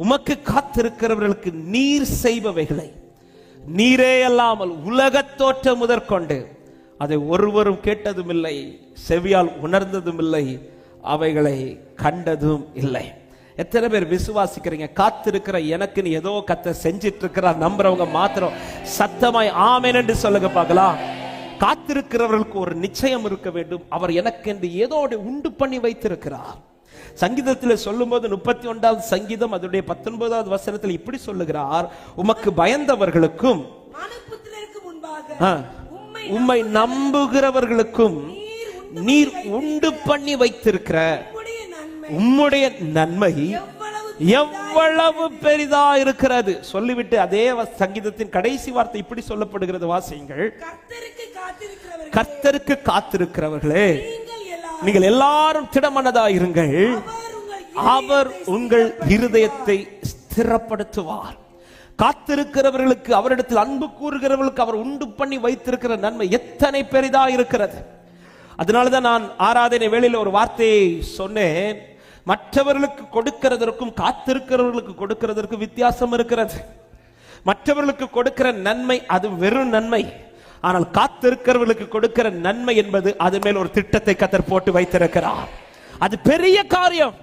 உமக்கு காத்திருக்கிறவர்களுக்கு நீர் செய்பவைகளை நீரே அல்லாமல் உலகத் தோற்றம் முதற்கொண்டு அதை ஒருவரும் கேட்டதும் இல்லை செவியால் உணர்ந்ததும் இல்லை அவைகளை கண்டதும் இல்லை. எத்தனை பேர் விசுவாசிக்கிறீங்க? காத்திருக்கிற எனக்குன்னு ஏதோ கத்த செஞ்சிட்டு இருக்கிறார் நம்புறவங்க மாத்திரம் சத்தமாய் ஆமேன் என்று சொல்லுங்க பார்க்கலாம். காத்திருக்கிறவர்களுக்கு ஒரு நிச்சயம் இருக்க வேண்டும். அவர் எனக்கென்று ஏதோ உண்டு பண்ணி வைத்திருக்கிறார். சங்கீதத்தில் சொல்லும்போது முப்பத்தி ஒன்றாவது சங்கீதம் அதனுடைய பத்தொன்பதாவது வசனத்தில் இப்படி சொல்லுகிறார் உமக்கு பயந்தவர்களுக்கும் உம்மை நம்புகிறவர்களுக்கும் நீர் உண்டு பண்ணி வைத்திருக்கிற உம்முடைய நன்மை. எவ்வளவு பெரிதா இருக்கிறது. சொல்லிவிட்டு அதே சங்கீதத்தின் கடைசி வார்த்தை இப்படி சொல்லப்படுகிறது வாசியுங்கள். கர்த்தருக்கு காத்திருக்கிறவர்களே. நீங்கள் எல்லாரும் நீங்கள் எல்லாரும் திடமனதா இருங்கள். அவர் உங்கள் இருதயத்தை ஸ்திரப்படுத்துவார். காத்திருக்கிறவர்களுக்கு அவரிடத்தில் அன்பு கூறுகிறவர்களுக்கு அவர் உண்டு பண்ணி வைத்திருக்கிற நன்மை எத்தனை பெரிதா இருக்கிறது. அதனாலதான் நான் ஆராதனை வேளையில் ஒரு வார்த்தையை சொன்னேன். மற்றவர்களுக்கு கொடுக்கிறதற்கும் காத்திருக்கிறவர்களுக்கு கொடுக்கிறதற்கு வித்தியாசம் இருக்கிறது. மற்றவர்களுக்கு கொடுக்கிற நன்மை அது வெறும் நன்மை. ஆனால் காத்திருக்கிறவர்களுக்கு கொடுக்கிற நன்மை என்பது அது மேல் ஒரு திட்டத்தை கத்தர் போட்டு வைத்திருக்கிறார். அது பெரிய காரியம்.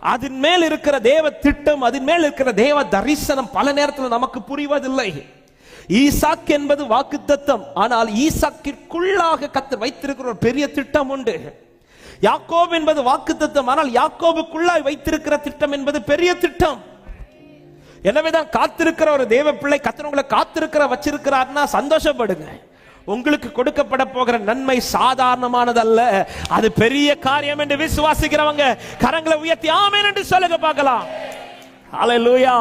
அதன் மேல் இருக்கிற தேவ திட்டம் அதன் மேல் இருக்கிற தேவ தரிசனம் பல நேரத்தில் நமக்கு புரிவதில்லை. ஈசாக் என்பது வாக்குத்தத்தம். ஆனால் ஈசாக்கிற்குள்ளாக கத்தர் வைத்திருக்கிற ஒரு பெரிய திட்டம் உண்டு. யாக்கோப் என்பது வாக்குத்தத்தம். ஆனால் யாக்கோபுக்குள்ளாய் வைத்திருக்கிற திட்டம் என்பது பெரிய திட்டம். எனவேதான் காத்திருக்கிற ஒரு தேவ பிள்ளை கத்தர் உங்களை காத்திருக்கிற வச்சிருக்கிறார்னா சந்தோஷப்படுங்க. உங்களுக்கு கொடுக்கப்பட போகிற நன்மை சாதாரணமானதல்ல. அது பெரிய காரியம் என்று விசுவாசிக்கிறவங்க கரங்களை உயர்த்தி ஆமேன் என்று சொல்லுங்க பார்க்கலாம். அலையலூயா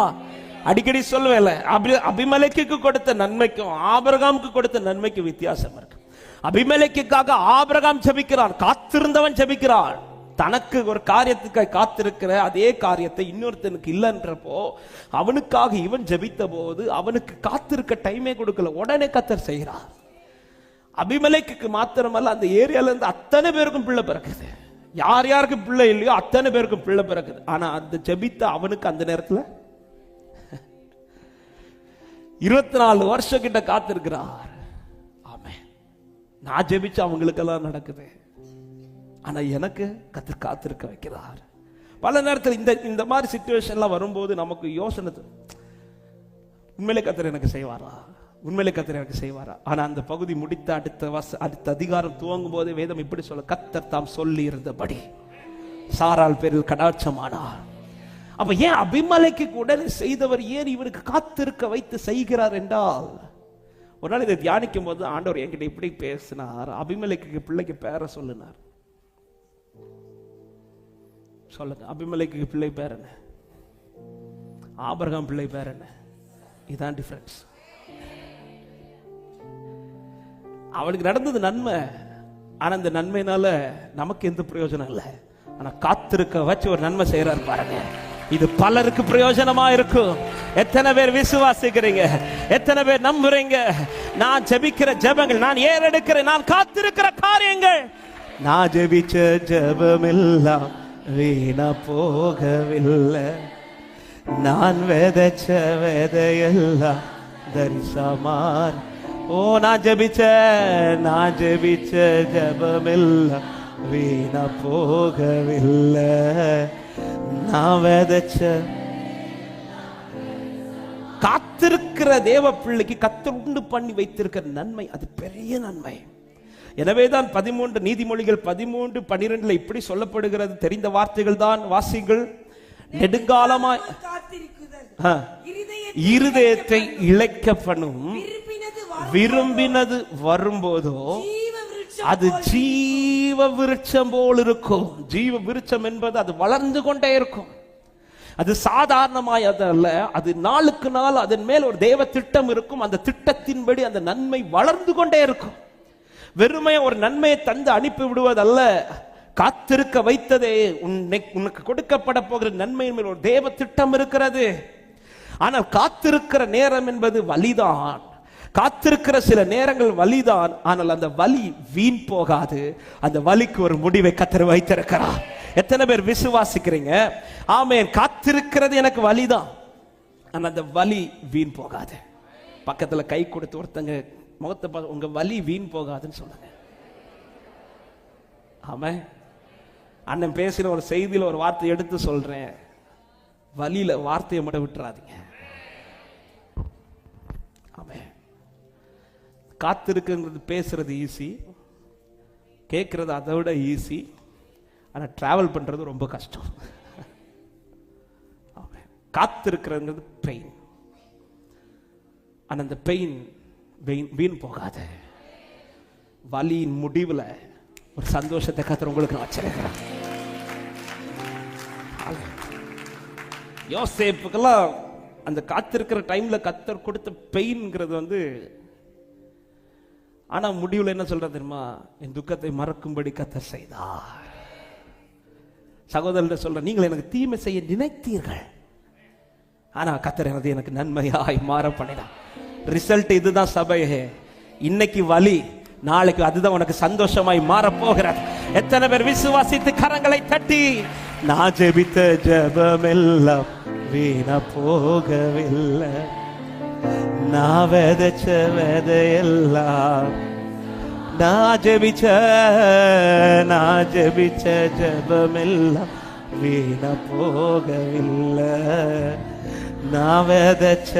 அடிக்கடி சொல்லுவேன்ல அபி அபிமலைக்கு கொடுத்த நன்மைக்கும் ஆபிரகாமுக்கு கொடுத்த நன்மைக்கு வித்தியாசம் இருக்கு. அபிமலைக்காக ஆபிரகாம் ஜபிக்கிறான் காத்திருந்தவன் ஜபிக்கிறான். தனக்கு ஒரு காரியத்துக்காக காத்திருக்கிற அதே காரியத்தை இன்னொருத்தனுக்கு இல்லைன்றப்போ அவனுக்காக இவன் ஜபித்த போது அவனுக்கு காத்திருக்க டைமே கொடுக்கல. உடனே கத்தர் செய்கிறார். அபிமலைக்கு மாத்திரமல்ல அந்த ஏரியால இருந்து அத்தனை பேருக்கும் பிள்ளை பிறக்குது. யார் யாருக்கு பிள்ளை இல்லையோ அத்தனை பேருக்கும் பிள்ளை பிறக்குது. ஆனா அந்த ஜெபித்த அவனுக்கு அந்த நேரத்தில் இருபத்தி நாலு வருஷம் கிட்ட காத்திருக்கிறார். ஆமே நான் ஜெபிச்சு அவங்களுக்கெல்லாம் நடக்குது. ஆனால் எனக்கு கத்து காத்திருக்க வைக்கிறார். பல நேரத்தில் இந்த இந்த மாதிரி சுச்சுவேஷன்லாம் வரும்போது நமக்கு யோசனை உண்மையிலே கத்தர் எனக்கு செய்வாரா? உண்மையிலே கத்தர் எனக்கு செய்வாரா? ஆனா அந்த பகுதி முடித்த அடுத்த வச அடுத்த அதிகாரம் துவங்கும் போதே வேதம் இப்படி சொல்ல கத்தர் தாம் சொல்லி இருந்தபடி சாரால் பேரில் கடாட்சமானார். அப்ப ஏன் அபிமலைக்கு உடனே செய்தவர் ஏன் இவருக்கு காத்திருக்க வைத்து செய்கிறார் என்றால் ஒரு நாள் இதை தியானிக்கும் போது ஆண்டவர் என்கிட்ட இப்படி பேசினார். அபிமலைக்கு பிள்ளைக்கு பேர சொல்லுனார். சொல்லுங்க அபிமலைக்கு பிள்ளை பேர் என்ன? ஆபரகம் பிள்ளை பேர் என்ன? இதுதான் டிஃபரன்ஸ் அவனுக்கு நடந்தது நன்மை. ஆனா அந்த நன்மைனால நமக்கு எந்த பிரயோஜனம் இல்லை. ஆனா காத்திருக்க வச்சு ஒரு நன்மை செய்யறாரு பாருங்க. இது பலருக்கு பிரயோஜனமா இருக்கும். எத்தனை பேர் விசுவாசிக்கிறீங்க? எத்தனை பேர் நம்புறீங்க? நான் ஜெபிக்கிற ஜெபங்கள் நான் ஏறெடுக்கிறேன் நான் காத்திருக்கிற காரியங்கள். நான் ஜெபிச்ச ஜெபம் எல்லாம் வீணா போகவில்லை. நான் விதைச்ச விதையெல்லாம் தரிசமார். ஓ நான் ஜபிச்ச நான் ஜெபிச்ச ஜெபமெல்லாம் வீணா போகவில்லை. நான் விதைச்ச காத்திருக்கிற தேவ பிள்ளைக்கு கத்தர் உண்டு பண்ணி வைத்திருக்கிற நன்மை அது பெரிய நன்மை. எனவேதான் பதிமூன்று நீதிமொழிகள் பதிமூன்று பனிரெண்டுல இப்படி சொல்லப்படுகிறது. தெரிந்த வார்த்தைகள் தான் வாசிங்கள் நெடுங்காலமாய் ஆ, இருதயத்தை இழைக்க பண்ணும் விரும்பினது வரும்போதோ அது ஜீவ விருட்சம் போல் இருக்கும் ஜீவ விருட்சம் என்பது அது வளர்ந்து கொண்டே இருக்கும். அது சாதாரணமாய் அது அல்ல அது நாளுக்கு நாள் அதன் மேல் ஒரு தேவ திட்டம் இருக்கும். அந்த திட்டத்தின்படி அந்த நன்மை வளர்ந்து கொண்டே இருக்கும். வெறுமையா ஒரு நன்மையை தந்து அனுப்பி விடுவதல்ல. காத்திருக்க வைத்ததே உன்னை உனக்கு கொடுக்கப்பட போகிற நன்மையின் மேல் ஒரு தேவ திட்டம் இருக்கிறது. ஆனால் காத்திருக்கிற நேரம் என்பது வலிதான். காத்திருக்கிற சில நேரங்கள் வலிதான். ஆனால் அந்த வலி வீண் போகாது. அந்த வலிக்கு ஒரு முடிவை கத்தர் வைத்திருக்கிறார். எத்தனை பேர் விசுவாசிக்கிறீங்க? ஆமென். காத்திருக்கிறது எனக்கு வலிதான். ஆனால் அந்த வலி வீண் போகாது. பக்கத்தில் கை கொடுத்து ஒருத்தங்க முகத்தை பார்த்து உங்க வலி வீண் போகாதுன்னு சொல்லுங்க. ஆமே அண்ணன் பேசின ஒரு செய்தியில ஒரு வார்த்தை எடுத்து சொல்றேன். வலியில வார்த்தையை மட்டும் விட்டுறாதீங்க. ஆமே காத்திருக்குங்கிறது பேசுறது ஈஸி கேட்கறது அதை விட ஈஸி ஆனால் டிராவல் பண்ணுறது ரொம்ப கஷ்டம். காத்திருக்கிறதுங்கிறது பெயின் ஆனால் அந்த பெயின் வீண் வீண் போகாத. வலியின் முடிவில் ஒரு சந்தோஷத்தை கத்துற உங்களுக்கு நான் வச்சிருக்கிறேன். யோசேப்புக்கெல்லாம் அந்த காத்திருக்கிற டைம்ல கத்தர் கொடுத்த பெயின்ங்கிறது வந்து ஆனா முடிவுல என்ன சொல்றது தெரியுமா? என் துக்கத்தை மறக்கும்படி கத்தர் செய்தார். சகோதரர் சொல்ற நீங்கள் எனக்கு தீமை செய்ய நினைத்தீர்கள். ஆனா கத்தர் எனது எனக்கு நன்மையாய் மாற பண்ணினார். ரிசல்ட் இதுதான் சபையே இன்னைக்கு வலி நாளைக்கு அதுதான் உனக்கு சந்தோஷமாய் மாற போகிறது எத்தனை பேர் விசுவாசித்து கரங்களை தட்டி நான் ஜெபித்த ஜெபமெல்லாம் வீணா போகவில்லை. நான் விதைச்ச விதையெல்லாம் நான் ஜெபிச்ச நான் ஜெபிச்ச ஜெபமெல்லாம் வீண போகவில்லை. நான் விதைச்ச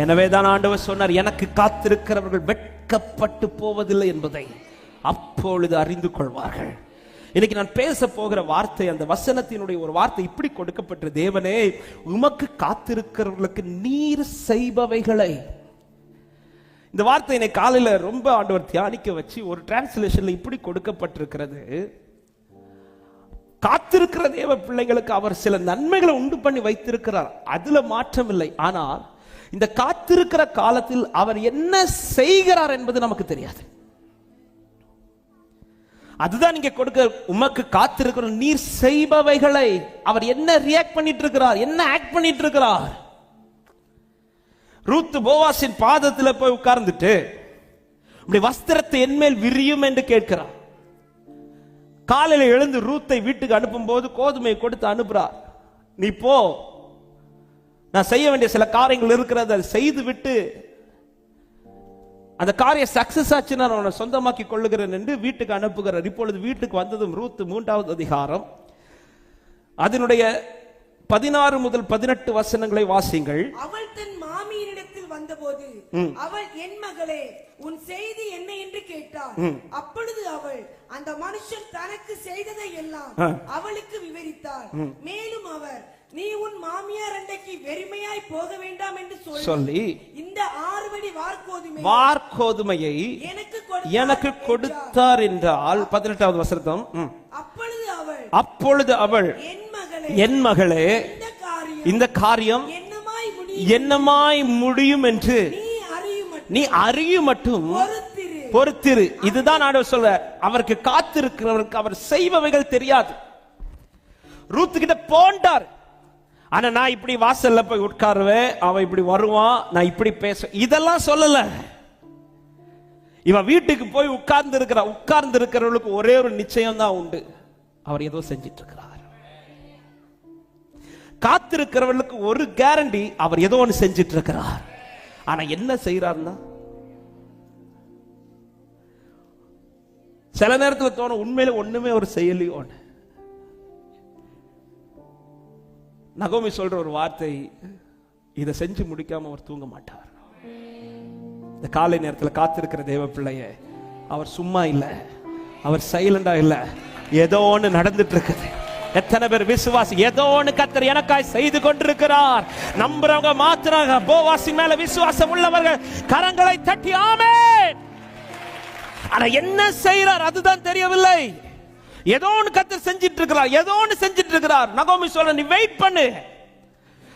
எனவே தான் ஆண்டவர் சொன்னார் எனக்கு காத்திருக்கிறவர்கள் வெட்கப்பட்டு போவதில்லை என்பதை அப்பொழுது அறிந்து கொள்வார்கள். இன்னைக்கு நான் பேச போகிற வார்த்தை அந்த வசனத்தினுடைய ஒரு வார்த்தை இப்படி கொடுக்கப்பட்ட தேவனே உமக்கு காத்திருக்கிறவர்களுக்கு நீர் செய்பவைகளை. இந்த வார்த்தை என்னை காலையில ரொம்ப ஆண்டவர் தியானிக்க வச்சு ஒரு டிரான்ஸ்லேஷன்ல இப்படி கொடுக்கப்பட்டிருக்கிறது. காத்திருக்கிற தேவ பிள்ளைகளுக்கு அவர் சில நன்மைகளை உண்டு பண்ணி வைத்திருக்கிறார். அதுல மாற்றம் இல்லை ஆனால் இந்த காத்திருக்கிற காலத்தில் அவர் என்ன செய்கிறார் என்பது நமக்கு தெரியாது. அதுதான் நீங்க கொடுக்க உமக்கு காத்திருக்கிற நீர் செய்பவைகளை அவர் என்ன ரியாக்ட் பண்ணிட்டு இருக்கிறார் என்ன ஆக்ட் பண்ணிட்டு இருக்கிறார் ரூத் போவாசின் பாதத்துல போய் உட்கார்ந்துட்டு இப்படி வஸ்திரத்தை என்மேல் விரியும் என்று கேட்கிறார். காலையில எழுந்து ரூத்தை வீட்டுக்கு அனுப்பும் போது கோதுமையை கொடுத்து அனுப்புறார். நீ போ நான் செய்ய வேண்டிய சில காரியங்கள் இருக்கிறது அதை செய்து விட்டு அந்த காரியம் சக்சஸ் ஆச்சு நான் உன்னை சொந்தமாக்கி கொள்ளுகிறேன் என்று வீட்டுக்கு அனுப்புகிறார். இப்பொழுது வீட்டுக்கு வந்ததும் ரூத் மூன்றாவது அதிகாரம். அதனுடைய பதினாறு முதல் பதினெட்டு வசனங்களை வாசிங்கள் அவள் தன் மாமியினிடத்தில் வந்தபோது அவள் என் மகளே உன் செய்தி என்ன என்று கேட்டாள். அப்பொழுது அவள் அந்த மனுஷன் தனக்கு செய்ததை எல்லாம். அவளுக்கு விவரித்தாள். மேலும் அவர் நீ உன் மாமியார் அண்டைக்கு வெறுமையாய் போக வேண்டாம் என்று சொல்லி இந்த ஆறுபடி வார்கோதுமை வார்கோதுமையை எனக்கு கொடுத்தார் எனக்கு என்றார். கொடுத்தார் என்றால் பதினெட்டாவது வசனம். அப்பொழுது அவள் அப்பொழுது அவள் என் மகளே இந்த காரியம் என்னமாய் முடியும்? என்று நீ அறியும் மட்டும். பொறுத்திரு. இதுதான் ஆண்டவர் சொல்ல அவருக்கு காத்திருக்கிறவருக்கு அவர் செய்பவைகள் தெரியாது. ரூத்து கிட்ட போண்டார். ஆனா நான் இப்படி வாசல்ல போய் உட்காருவேன் அவன் இப்படி வருவான் நான் இப்படி பேச இதெல்லாம் சொல்லல. இவன் வீட்டுக்கு போய் உட்கார்ந்து இருக்கிற உட்கார்ந்து இருக்கிறவர்களுக்கு ஒரே ஒரு நிச்சயம் தான் உண்டு. அவர் ஏதோ செஞ்சிட்டு இருக்கிறார் காத்திருக்கிறவர்களுக்கு ஒரு கேரண்டி அவர் ஏதோ ஒன்று செஞ்சிட்டு இருக்கிறார் ஆனா என்ன செய்யறாருன்னா சில நேரத்தில் தோணும் உண்மையில ஒண்ணுமே ஒரு செயலியோன்னு நகோமி சொல்ற ஒரு வார்த்தை இதை செஞ்சு முடிக்காம அவர் தூங்க மாட்டார். இந்த காலை நேரத்தில் காத்திருக்கிற தேவ பிள்ளைய அவர் சும்மா இல்லை அவர் சைலண்டா இல்லை ஏதோ ஒன்று நடந்துட்டு இருக்குது எத்தனை பேர் விசுவாசி ஏதோ ஒன்று கத்தர் எனக்காய் செய்து கொண்டிருக்கிறார். நம்புறவங்க மாத்துறாங்க போவாசி மேல விசுவாசம் உள்ளவர்கள் கரங்களை தட்டி ஆமே ஆனா என்ன செய்யறார் அதுதான் தெரியவில்லை. ஏதோ ஒன்று கத்தர் செஞ்சிட்டு இருக்கிறார் ஏதோ ஒன்று செஞ்சிட்டு இருக்கிறார் நகோமி சொல்ல நீ வெயிட் பண்ணு.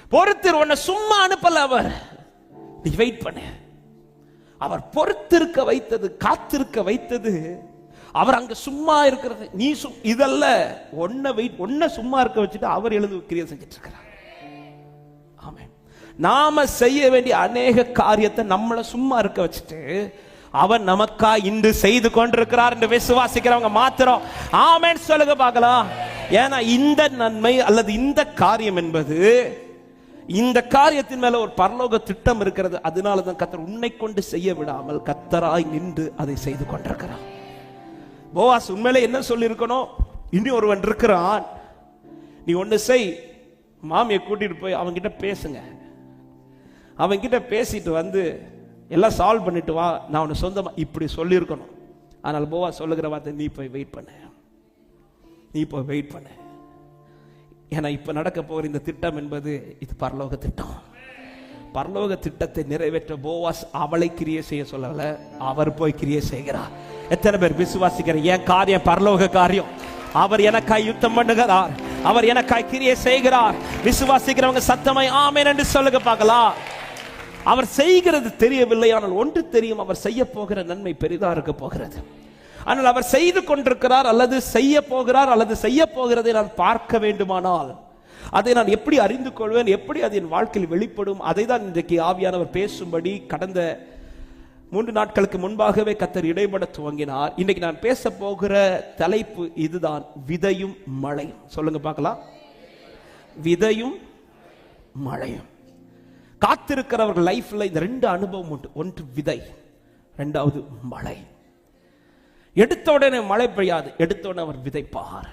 பொறுத்து உன்னை சும்மா அனுப்பல அவர். நீ வெயிட் பண்ணு. அவர் பொறுத்திருக்க வைத்தது காத்திருக்க வைத்தது. அவர் அங்க சும்மா இருக்கிறது. நீ சும் இதல்ல ஒன்ன வெயிட் ஒன்ன சும்மா இருக்க வச்சுட்டு அவர் எழுது கிரியை செஞ்சிட்டு இருக்கிறார் ஆமென். நாம செய்ய வேண்டிய அநேக காரியத்தை நம்மளை சும்மா இருக்க வச்சுட்டு அவர் நமக்கா இன்று செய்து கொண்டிருக்கிறார் என்று விசுவாசிக்கிறவங்க மாத்திரம் ஆமேன் சொல்லுங்க பார்க்கலாம். ஏன்னா இந்த நன்மை அல்லது இந்த காரியம் என்பது இந்த காரியத்தின் மேல ஒரு பரலோக திட்டம் இருக்கிறது. அதனால தான் கத்தர் உன்னை கொண்டு செய்ய விடாமல் கத்தராய் நின்று அதை செய்து கொண்டிருக்கிறார். போவாஸ் உண்மையிலே என்ன சொல்லியிருக்கணும்? இனி ஒருவன் இருக்கிறான். நீ ஒன்று செய். மாமியை கூட்டிட்டு போய் அவன்கிட்ட பேசுங்க. அவன்கிட்ட பேசிட்டு வந்து எல்லாம் சால்வ் பண்ணிட்டு வா நான் உன்னை சொந்தமாக இப்படி சொல்லியிருக்கணும். ஆனால் போவா சொல்லுகிற வார்த்தை நீ போய் வெயிட் பண்ணு. நீ போய் வெயிட் பண்ணு. ஏன்னா இப்போ நடக்க போகிற இந்த திட்டம் என்பது இது பரலோக திட்டம். பரலோக திட்டத்தை நிறைவேற்ற போவாஸ் அவளை கிரியை செய்ய சொல்லல அவர் போய் கிரியை செய்கிறார். எத்தனை பேர் விசுவாசிக்கிற என் காரியம் பரலோக காரியம். அவர் எனக்காய் யுத்தம் பண்ணுகிறார். அவர் எனக்காய் கிரியை செய்கிறார். விசுவாசிக்கிறவங்க சத்தமாய் ஆமென் என்று சொல்லுங்க பார்க்கலாம். அவர் செய்கிறது தெரியவில்லை ஆனால் ஒன்று தெரியும் அவர் செய்ய போகிற நன்மை பெரிதா இருக்க போகிறது. ஆனால் அவர் செய்து கொண்டிருக்கிறார் அல்லது செய்ய போகிறார் அல்லது செய்ய போகிறதை நான் பார்க்க வேண்டுமானால் அதை நான் எப்படி அறிந்து கொள்வேன் எப்படி அது என் வாழ்க்கையில் வெளிப்படும் அதை தான் இன்றைக்கு ஆவியானவர் பேசும்படி கடந்த மூன்று நாட்களுக்கு முன்பாகவே கத்தர் இடைபட துவங்கினார். இன்னைக்கு நான் பேச போகிற தலைப்பு இதுதான் விதையும் மழையும். சொல்லுங்க பார்க்கலாம். விதையும் மழையும். காத்திருக்கிறவர்கள் லைஃப்ல இந்த ரெண்டு அனுபவம் உண்டு. ஒன்று விதை ரெண்டாவது மழை. எடுத்த உடனே மழை பெய்யாது எடுத்த உடனே அவர் விதைப்பார்.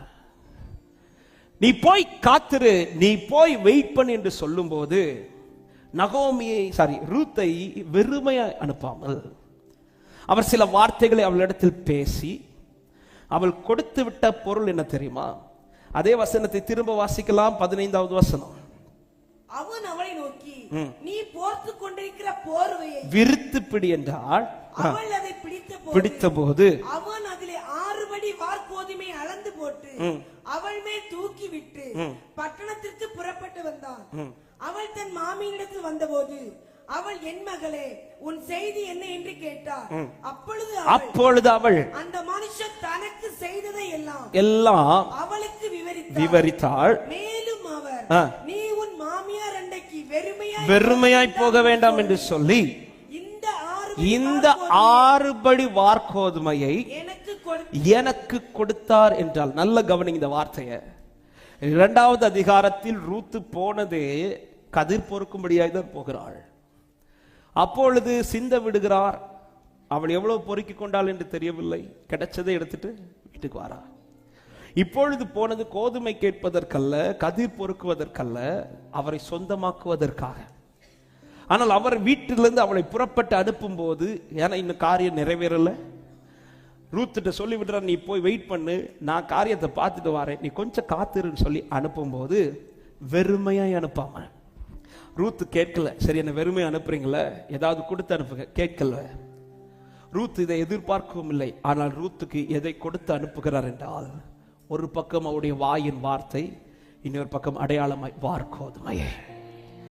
நீ போய் காத்திரு நீ போய் வெயிட் பண்ணு என்று சொல்லும்போது நகோமியை சாரி ரூத்தை வெறுமையா அனுப்பாமல் அவர் சில வார்த்தைகளை அவளிடத்தில் பேசி அவள் கொடுத்து விட்ட பொருள் என்ன தெரியுமா? அதே வசனத்தை திரும்ப வாசிக்கலாம் பதினைந்தாவது வசனம். அவன் நீ போர்த்து கொண்டிருக்கிற போர்வையை விருத்து பிடி என்றால் அவள் அதை பிடித்த போது பிடித்த போது அவன் அதிலே ஆறுபடி வார்கோதுமை அளந்து போட்டு அவள் மேல் தூக்கி விட்டு பட்டணத்திற்கு புறப்பட்டு வந்தான். அவள் தன் மாமியிடத்தில் வந்தபோது அவள் என் மகளே உன் செய்தி என்ன என்று கேட்டார் அப்பொழுது அப்பொழுது அவள் அந்த மனுஷன் தனக்கு செய்ததை எல்லாம் எல்லாம் அவளுக்கு விவரித்தாள். மேலும் வெறுமையாய் போக வேண்டாம் என்று சொல்லி இந்த ஆறு இந்த ஆறுபடி வார்கோதுமையை எனக்கு கொடு. எனக்கு கொடுத்தார் என்றால் நல்ல கவனிங்க இந்த வார்த்தையை. இரண்டாவது அதிகாரத்தில் ரூத்து போனதே கதிர் பொறுக்கும்படியாய் தான் போகிறாள். அப்பொழுது சிந்த விடுகிறார். அவள் எவ்வளவு பொறுக்கிக் கொண்டாள் என்று தெரியவில்லை. கிடைச்சதை எடுத்துட்டு வீட்டுக்கு வாரா. இப்பொழுது போனது கோதுமை கேட்பதற்கல்ல கதிர் பொறுக்குவதற்கல்ல அவரை சொந்தமாக்குவதற்காக. ஆனால் அவர் வீட்டிலிருந்து அவளை புறப்பட்டு அனுப்பும் போது ஏன்னா இன்னும் காரியம் நிறைவேறல. ரூத்துட்ட சொல்லி விடுற நீ போய் வெயிட் பண்ணு நான் காரியத்தை பார்த்துட்டு வரேன். நீ கொஞ்சம் காத்துருன்னு சொல்லி அனுப்பும்போது வெறுமையாய் அனுப்பாம. ரூத்து கேட்கல சரி என்ன வெறுமையாக அனுப்புறீங்களே? ஏதாவது கொடுத்து அனுப்புங்க கேட்கல. ரூத் இதை எதிர்பார்க்கவும் இல்லை. ஆனால் ரூத்துக்கு எதை கொடுத்து அனுப்புகிறார் என்றால் ஒரு பக்கம் அவருடைய வாயின் வார்த்தை இன்னொரு பக்கம் அடையாளமாய் வார்கோதுமையே